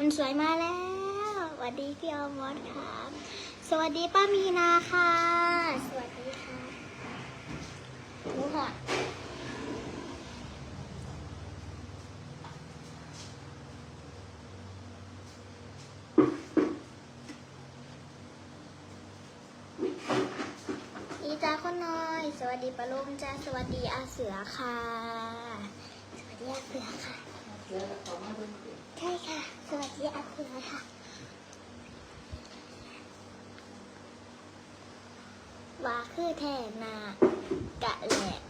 คนสวยมาแล้วสวัสดีพี่อมอสครับสวัสดีป้ามีนาค่ะ สวัสดีค่ะหนูหอดอีจ้าคนน้อย สวัสดีปลาลมจ้า สวัสดีอาเสือค่ะ สวัสดีอาเสือค่ะ ใช่ค่ะ สวัสดีอาเสือค่ะว่าคือแทนนากะแหลบ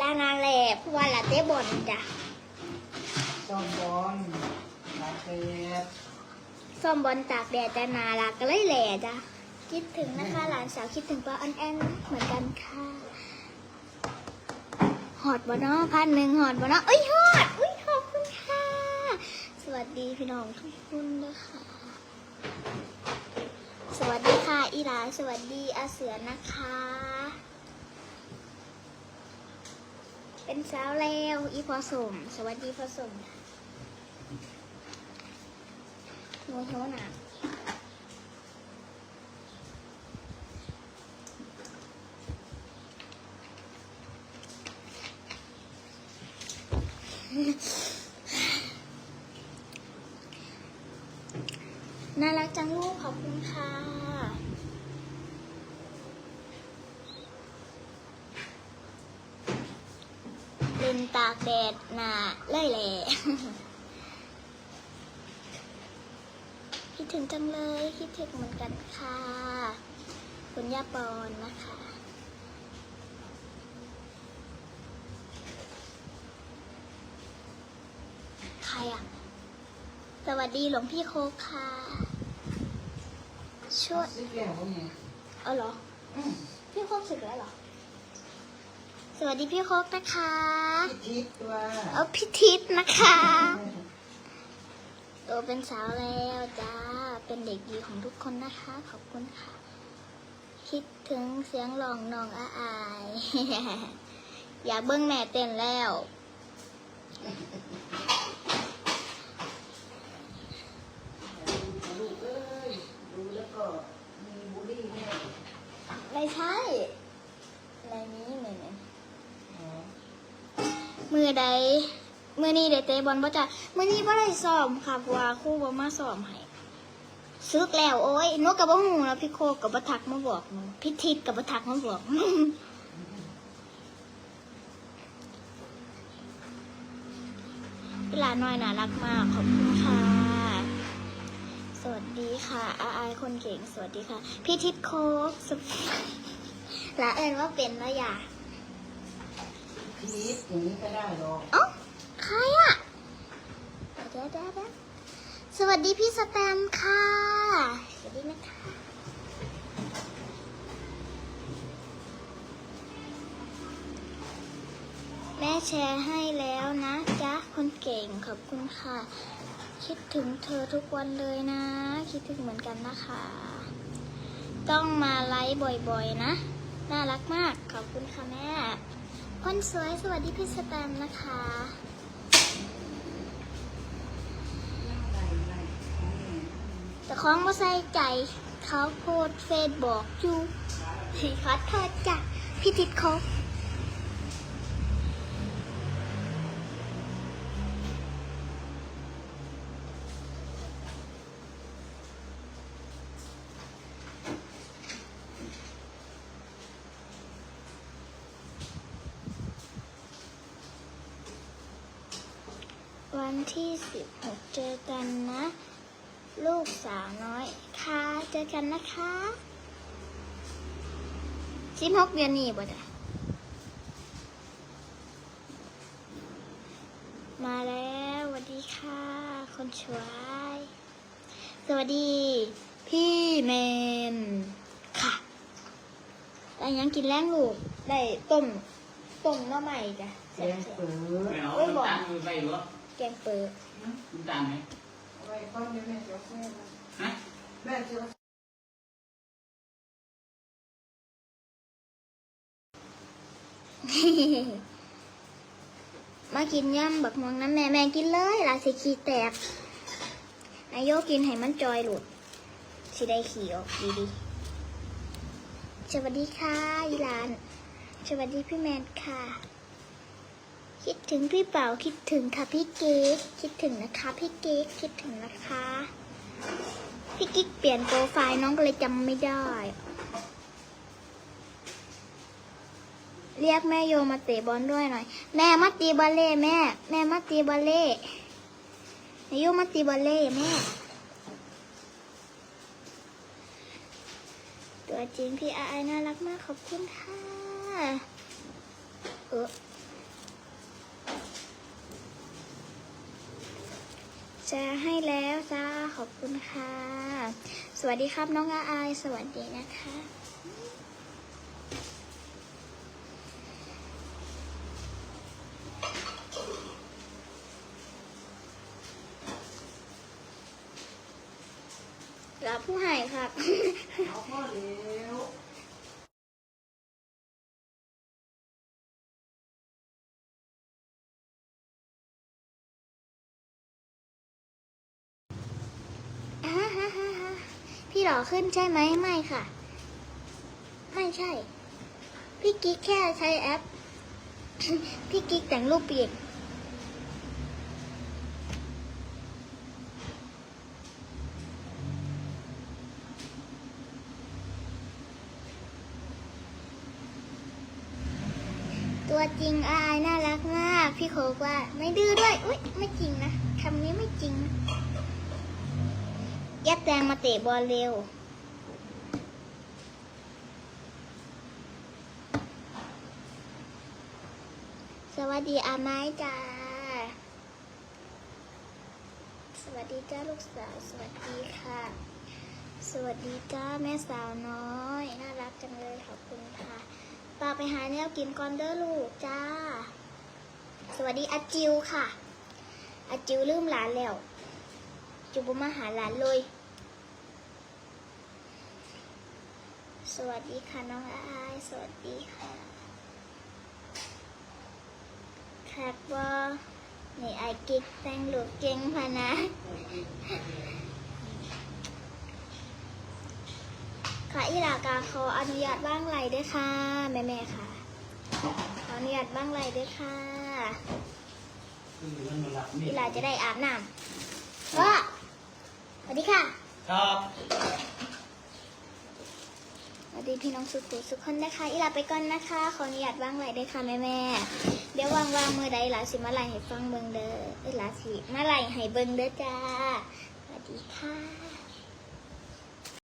ลานาแหลบเพราะว่าลาเต้บอลจ้ะซ่อมบอลลาเตดส้มบอลตากแดดแต่นาลาก็เลยแหล่จ้ะคิดถึงนะคะ หลานสาวคิดถึงป้าอันแอนเหมือนกันค่ะหอดบ่เนาะพันหนึ่งหอดบ่เนาะเอ้ยหอดอุ้ยขอบคุณค่ะ สวัสดีพี่ น้องทุกคนนะคะ สวัสดีค่ะอีหลาสวัสดีอาเสือนะคะ เป็นสาวแล้วอีพอสม สวัสดีพอสมโมโหหนา น่ารักจังลูกขอบคุณค่ะเล่นตากแดดหนาเลยแหละคิดถึงจังเลยคิดถึงเหมือนกันค่ะ คุณย่าปอนนะคะใครอะ สวัสดีหลวงพี่โคค่ะ ช่วยซิแก้วเนี่ยเอาเหรอ อืมพี่โคกสึกแล้วเหรอ สวัสดีพี่โคกนะคะ พี่ทิพย์ตัวเอาพี่ทิพย์นะคะโตเป็นสาวแล้วจ้า เป็นเด็กดีของทุกคนนะคะ ขอบคุณค่ะ คิดถึงเสียงร้องน้องอาอาย อยากเบิ้งแม่เต้นแล้ว ลูกเอ้ยดูแล้วก็มีบุหรี่แน่ ไม่ใช่ในนี้เนี่ย อ๋อ มือ ใดมื่อนี้ได้เตะบอลบ่จ้ะมื่อนี้บ่ได้ซ้อมค่ะเพราะว่าครูบ่มาซ้อมให้ซึกแล้วโอ้ยนูกับบ่ฮู้แล้วพี่โคกับบ่ทักมาบอกหนูพี่ทิพย์กับบ่ทักมาบอกเวลาน้อยน่ารักมากขอบคุณค่ะ สวัสดีค่ะอาอายคนเก่งสวัสดีค่ะ พี่ทิพย์โคกสวลาเอิญว่าเป็นแล้วอย่า พีทอย่างนี้ก็ได้หรอกเอ้าใครอะเดี๋ยวเดี๋ยวเดี๋ยวสวัสดีพี่สแตมป์ค่ะ สวัสดีนะคะแม่แชร์ให้แล้วนะจ๊ะคนเก่งขอบคุณค่ะ คิดถึงเธอทุกวันเลยนะ คิดถึงเหมือนกันนะคะ ต้องมาไลฟ์บ่อยๆนะ น่ารักมากขอบคุณค่ะแม่ คนสวยสวัสดีพี่สแตมนะคะแต่ของมาใส่ใจเขาโพสต์เฟซบอกอยู่ให้ขอโทษจ้ะพี่ติดเขา วันที่สิบหกเจอกันนะ ลูกสาวน้อยค่ะเจอกันนะคะสิบหกเดือนนี้บ่จ้ะมาแล้วสวัสดีค่ะ คนช่วย สวัสดี พี่เมนค่ะได้หยังกินแล้งลูก ได้ต้มต้มหน้อใหม่จ้ะแกงเปิดไม่เอาน้ำตาลมีไปหรือ แกงเปิดน้ำตาลไหมเอาไว้ก้อนเดียวแม่จะเอาแค่นั้นฮะแม่จะเอามากินย่ำบักม่วงน้ำแม่แม่กินเลยลาสิขี้แตกอาโยกินให้มันจอยหลุดสิได้ขี่ออกดีดีๆสวัสดีค่ะอีหลาน สวัสดีพี่แมนค่ะ คิดถึงพี่เป๋าคิดถึงค่ะพี่เก๊กคิดถึงนะคะพี่เก๊กคิดถึงนะคะ พี่กิ๊กเปลี่ยนโปรไฟล์น้องก็เลยจำไม่ได้ เรียกแม่โยมาเตะบอลด้วยหน่อย แม่มาตีบอลเล่แม่ แม่มาตีบอลเล่แม่โยมาตีบอลเล่แม่ ตัวจริงพี่อายน่ารักมากขอบคุณค่ะเออ จะให้แล้วจ้าขอบคุณค่ะ สวัสดีครับน้องอาอาย สวัสดีนะคะ รับผู้ให้ครับเอาพ่อเร็ว พี่หล่อขึ้นใช่ไหมไม่ค่ะ ไม่ใช่ พี่กิ๊กแค่ใช้แอป พี่กิ๊กแต่งรูปเปลี่ยนตัวจริงอายน่ารักมาก พี่โคกว่าไม่ดื้อด้วย อุ๊ย ไม่จริงนะคำนี้ไม่จริงนะ ยัดแตงมาเตะบอลเร็ว สวัสดีอาไม้จ้า สวัสดีจ้าลูกสาว สวัสดีค่ะ สวัสดีจ้าแม่สาวน้อย น่ารักจังเลยขอบคุณค่ะปาไปหาแนวกินก่อนเด้อลูกจ้า สวัสดีอาจิวค่ะอาจิวลืมหลานแล้ว จุบมาหาหลานเลย สวัสดีค่ะน้องอายสวัสดีค่ะแคกว่านี่ไอกิ๊กแต่งลูกเก่งพะนะ ค่ะอีหลากาขออนุญาตบ้างไรด้วยค่ะ แม่แม่ๆค่ะ ขออนุญาตบ้างไรด้วยค่ะคือมันมาหลับนี่อีหลาจะได้อาบน้ำว่าส วัสดีค่ะ ครับสวัสดีพี่น้องสุขุสุขคนนะคะ อีลาไปก่อนนะคะ ขออนุญาตว่างไหลด้วยค่ะแม่แม่ๆเดี๋ยวว่างๆมือใดหลาสิมาไล่ให้ฟังเบิงเด้อเอ้ยหลาสิมาไล่ให้เบิงเด้อจ้า สวัสดีค่ะ